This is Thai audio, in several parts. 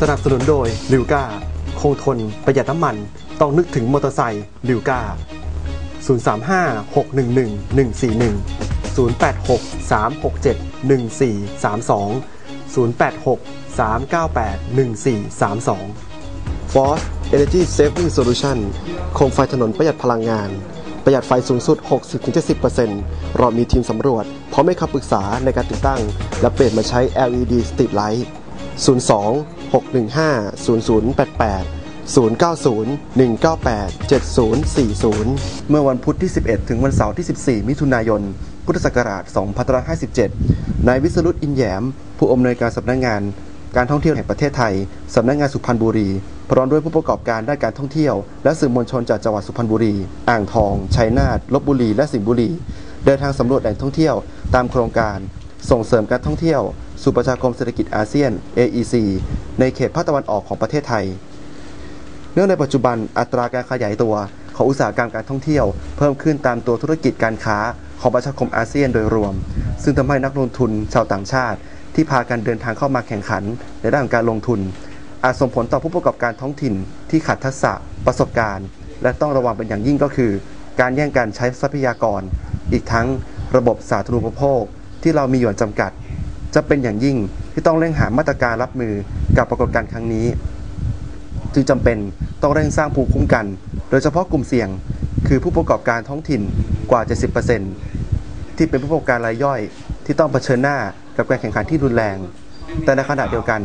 สนับสนุนโดยลิวกาคงทนประหยัดน้ำมัน ต้องนึกถึงมอเตอร์ไซค์ลิวกา035 611 141 086 367 1432 086 398 1432 Force Energy Saving Solution โคมไฟถนนประหยัดพลังงาน ประหยัดไฟสูงสุด 60-70%เรามีทีมสำรวจ พร้อมให้คำปรึกษาในการติดตั้ง และเปลี่ยนมาใช้ LED Street Light 02 615 0088 090 198 7040 เมื่อวันพุธที่ 11 ถึงวันเสาร์ที่ 14 มิถุนายน พุทธศักราช 2557 นายวิสรุตอินแยม ผู้อำนวยการสำนักงงาน การท่องเที่ยวแห่งประเทศไทย สำนักงงานสุพรรณบุรี พร้อมด้วยผู้ประกอบการด้านการท่องเที่ยว และสื่อมวลชนจากจังหวัดสุพรรณบุรี อ่างทอง ชัยนาท ลบบุรี และสิงห์บุรี เดินทางสำรวจแหล่งท่องเที่ยว ตามโครงการ ส่งเสริมการท่องเที่ยว สู่ประชาคมเศรษฐกิจอาเซียน AEC ในเขตภาคตะวันออกของประเทศไทย เนื่องในปัจจุบันอัตราการขยายตัวของอุตสาหกรรมการท่องเที่ยวเพิ่มขึ้นตามตัวธุรกิจการค้าของประชาคมอาเซียนโดยรวม ซึ่งทำให้นักลงทุนชาวต่างชาติ ที่พากันเดินทางเข้ามาแข่งขันในด้านการลงทุน อาจส่งผลต่อผู้ประกอบการท้องถิ่นที่ขาดทักษะประสบการณ์ และต้องระวังเป็นอย่างยิ่งก็คือ การแย่งกันใช้ทรัพยากร อีกทั้งระบบสาธารณูปโภคที่เรามีอยู่จำกัด จะเป็นอย่างยิ่ง ที่ต้องเร่งหามาตรการรับมือกับปรากฏการณ์ครั้งนี้ จึงจำเป็นต้องเร่งสร้างภูมิคุ้มกัน โดยเฉพาะกลุ่มเสี่ยง คือผู้ประกอบการท้องถิ่นกว่า 70%ที่เป็นผู้ประกอบการรายย่อยที่ต้องเผชิญหน้ากับการแข่งขันที่รุนแรง แต่ในขณะเดียวกัน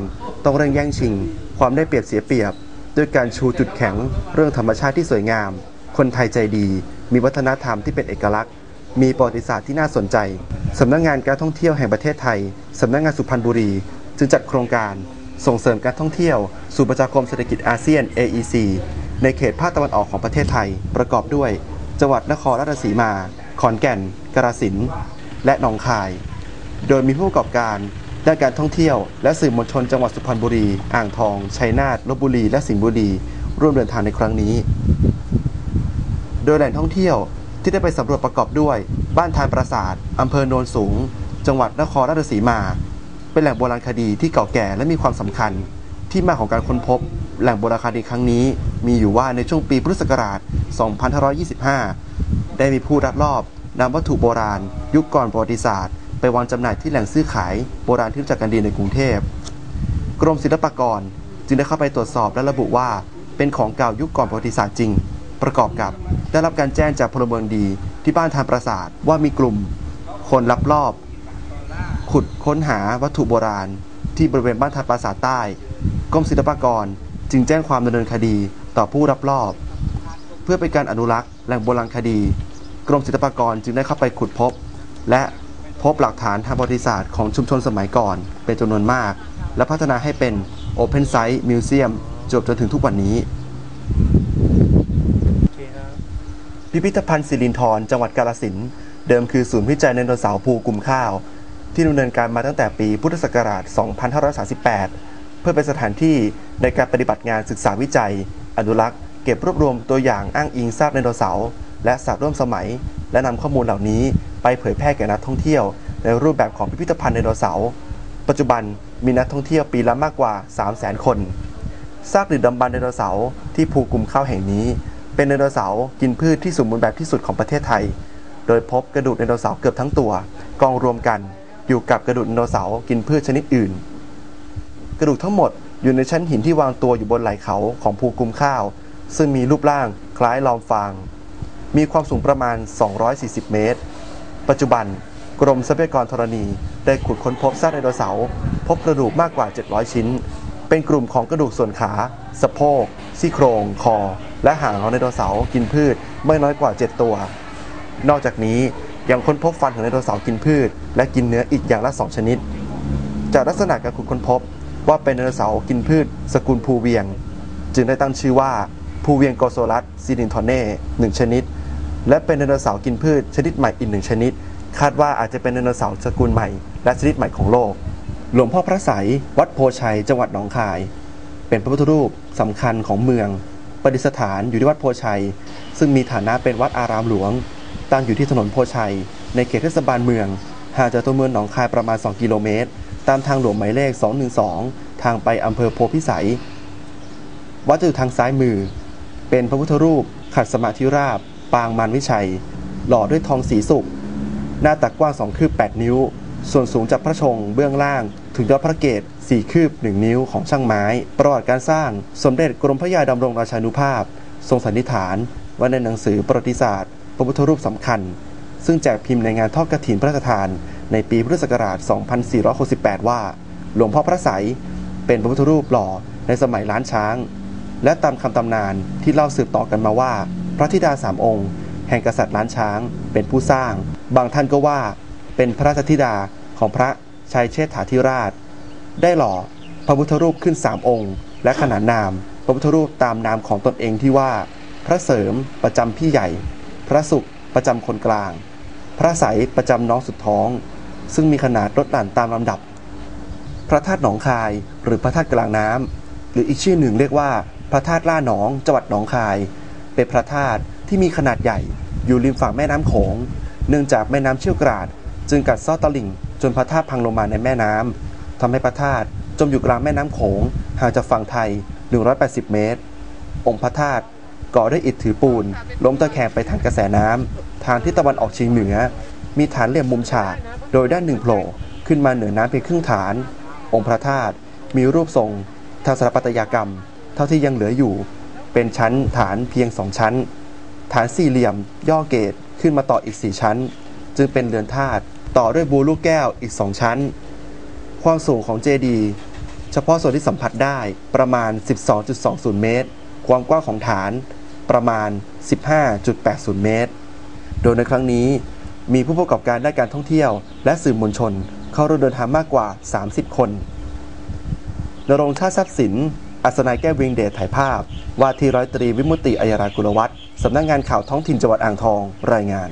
ต้องเร่งแย่งชิง ความได้เปรียบเสียเปรียบ ด้วยการชูจุดแข็ง เรื่องธรรมชาติที่สวยงาม คนไทยใจดี มีวัฒนธรรมที่เป็นเอกลักษณ์ มีประวัติศาสตร์ที่น่าสนใจสำนักงงานการท่องเที่ยวแห่งประเทศไทยสำนักงงานสุพรรณบุรี จึงจัดโครงการส่งเสริมการท่องเที่ยว สู่ประชาคมเศรษฐกิจอาเซียน AEC ในเขตภาคตะวันออกของประเทศไทย ประกอบด้วย จังหวัดนครราชสีมา ขอนแก่น กราสินและหนองคาย โดยมีผู้ประกอบการด้านการท่องเที่ยว และสื่อมวลชนจังหวัดสุพรรณบุรี อ่างทอง ชัยนาทลบบุรี และสิงห์บุรี ร่วมเดินทางในครั้งนี้ โดยแหล่งท่องเที่ยว ที่ได้ไปสำรวจประกอบด้วย บ้านทานปราสาทอำเภอโนนสูง จังหวัดนครราชสีมา เป็นแหล่งโบราณคดีที่เก่าแก่และมีความสำคัญ ที่มาของการค้นพบ แหล่งโบราณคดีครั้งนี้ มีอยู่ว่าในช่วงปีพุทธศักราช 2525 ได้มีผู้ลักลอบนำวัตถุโบราณ ยุคก่อนประวัติศาสตร์ ไปวางจำหน่ายที่แหล่งซื้อขายโบราณที่รู้จักกันดีในกรุงเทพกรมศิลปากรจึงได้เข้าไปตรวจสอบและระบุว่า เป็นของเก่ายุคก่อนประวัติศาสตร์จริง ประกอบกับ ได้รับการแจ้งจากพลเมืองดีที่บ้านทานปราสาทว่ามีกลุ่ม คนลักลอบ ขุดค้นหาวัตถุโบราณ ที่บริเวณบ้านทานปราสาทใต้กรมศิลปากรจึงแจ้งความดำเนินคดีต่อผู้รับลอบ เพื่อเป็นการอนุรักษ์แหล่งโบราณคดี กรมศิลปากรจึงได้เข้าไปขุดพบ และพบหลักฐานทางประวัติศาสตร์ของชุมชนสมัยก่อน เป็นจำนวนมาก และพัฒนาให้เป็น Open Site Museum จบจนถึงทุกวันนี้ พิพิธภัณฑ์สิรินธรจังหวัดกาฬสินเดิมคือศูนย์วิจัยไดโนเสาร์ภูกลุ่มข้าว ที่ดำเนินการมาตั้งแต่ปีพุทธศักราช 2538 เพื่อเป็นสถานที่ในการปฏิบัติงานศึกษาวิจัย อนุรักษ์ เก็บรวบรวมตัวอย่างอ้างอิงซากไดโนเสาร์และสัตว์ร่วมสมัย และนำข้อมูลเหล่านี้ไปเผยแพร่แก่นักท่องเที่ยว ในรูปแบบของพิพิธภัณฑ์ไดโนเสาร์ปัจจุบันมีนักท่องเที่ยวปีละมากกว่า 300,000 คนซากดึกดำบรรพ์ไดโนเสาร์ที่ภูกลุ่มข้าวแห่งนี้ เป็นไดโนเสาร์กินพืชที่สมบูรณ์แบบที่สุดของประเทศไทย โดยพบกระดูกไดโนเสาร์เกือบทั้งตัว กองรวมกันอยู่กับกระดูกไดโนเสาร์กินพืชชนิดอื่น กระดูกทั้งหมดอยู่ในชั้นหินที่วางตัวอยู่บนไหล่เขาของภูกุมข้าว ซึ่งมีรูปร่างคล้ายลอมฟาง มีความสูงประมาณ 240 เมตร ปัจจุบันกรมทรัพยากรธรณี ได้ขุดค้นพบซากไดโนเสาร์พบกระดูกมากกว่า 700 ชิ้น เป็นกลุ่มของกระดูกส่วนขา สะโพก ซี่โครง คอ และหางของไดโนเสาร์กินพืชไม่น้อยกว่า 7 ตัว นอกจากนี้ยังค้นพบฟันของไดโนเสาร์กินพืช และกินเนื้ออีกอย่างละ 2 ชนิด จากลักษณะการขุดค้นพบว่าเป็นไดโนเสาร์กินพืช สกุลภูเวียง จึงได้ตั้งชื่อว่าภูเวียงโกโซลัสซิลินทอเน่หนึ่งชนิด และเป็นไดโนเสาร์กินพืชชนิดใหม่อีกหนึ่งชนิด คาดว่าอาจจะเป็นไดโนเสาร์สกุลใหม่ และชนิดใหม่ของโลก หลวงพ่อพระไสยวัดโพชัยจังหวัดหนองคาย เป็นพระพุทธรูปสำคัญของเมือง ประดิษฐานอยู่ที่วัดโพชัย ซึ่งมีฐานะเป็นวัดอารามหลวง ตั้งอยู่ที่ถนนโพชัย ในเขตเทศบาลเมืองห่างจากตัวเมืองหนองคายประมาณ 2 กิโลเมตร ตามทางหลวงหมายเลข 212ททางไปอำเภอโพธิสัย วัดจะอยู่ทางซ้ายมือ เป็นพระพุทธรูปขัดสมาธิราบ ปางมารวิชัย หล่อด้วยทองสีสุก หน้าตักกว้าง 2 คืบ 8 นิ้ว ส่วนสูงจากพระชงเบื้องล่าง ถึงยอดพระเกศ4คืบ1นิ้วของช่างไม้ ประวัติการสร้างสมเด็จกรมพระยาดำรงราชานุภาพ ทรงสันนิษฐานว่าในหนังสือประวัติศาสตร์ พระพุทธรูปสำคัญ ซึ่งแจกพิมพ์ในงานทอดกฐินพระราชทาน ในปีพุทธศักราช 2468 ว่า หลวงพ่อพระไสยเป็นพระพุทธรูปหล่อในสมัยล้านช้าง และตามคำตำนานที่เล่าสืบต่อกันมาว่า พระธิดาสามองค์ แห่งกษัตริย์ล้านช้าง เป็นผู้สร้าง บางท่านก็ว่า เป็นพระราชธิดาของพระ ชัยเชษฐาธิราช ได้หล่อพระพุทธรูปขึ้นสามองค์ และขนานนาม พระพุทธรูปตามนามของตนเองที่ว่า พระเสริมประจำพี่ใหญ่ พระสุขประจำคนกลาง พระใสยประจำน้องสุดท้อง ซึ่งมีขนาดลดหลั่นตามลำดับ พระธาตุหนองคายหรือพระธาตุกลางน้ำหรืออีกชื่อหนึ่งเรียกว่า พระธาตุล่าหนองจังหวัดหนองคาย เป็นพระธาตุที่มีขนาดใหญ่อยู่ริมฝั่งแม่น้ำโขง เนื่องจากแม่น้ำเชี่ยวกราด จึงกัดซาะตลิ่งจนพระธาตุพังลงมาในแม่น้ำทำให้พระธาตุจมอยู่กลางแม่น้ำโขงห่างจากฝั่งไทย 180 เมตร องค์พระธาตุก่อด้วยอิฐถือปูน ล้มตะแคงไปทางกระแสน้ำทางทิศตะวันออกเฉียงเหนือ มีฐานเหลี่ยมมุมฉาก โดยด้านหนึ่งโผล่ขึ้นมาเหนือน้ำเพียงครึ่งฐาน องค์พระธาตุมีรูปทรงทางสถาปัตยกรรม เท่าที่ยังเหลืออยู่ เป็นชั้นฐานเพียงสองชั้น ฐานสี่เหลี่ยม ย่อเกตขึ้นมาต่ออีก4ชั้น จึงเป็นเรือนธาตุ ต่อด้วยบูลูกแก้วอีก 2 ชั้น ความสูงของเจดีย์เฉพาะส่วนที่สัมผัสได้ประมาณ 12.20 เมตร ความกว้างของฐานประมาณ 15.80 เมตร โดยในครั้งนี้มีผู้ประกอบการด้านการท่องเที่ยว และสื่อมวลชนเข้าร่วมเดินทางมากกว่า 30 คนนรงชาติทรัพย์สิน อัศนัยแก้วเวียงเดชถ่ายภาพ ว่าที่ร้อยตรีวิมุตติอัยรากุลวัฒน์สำนักงานข่าวท้องถิ่นจังหวัดอ่างทองรายงาน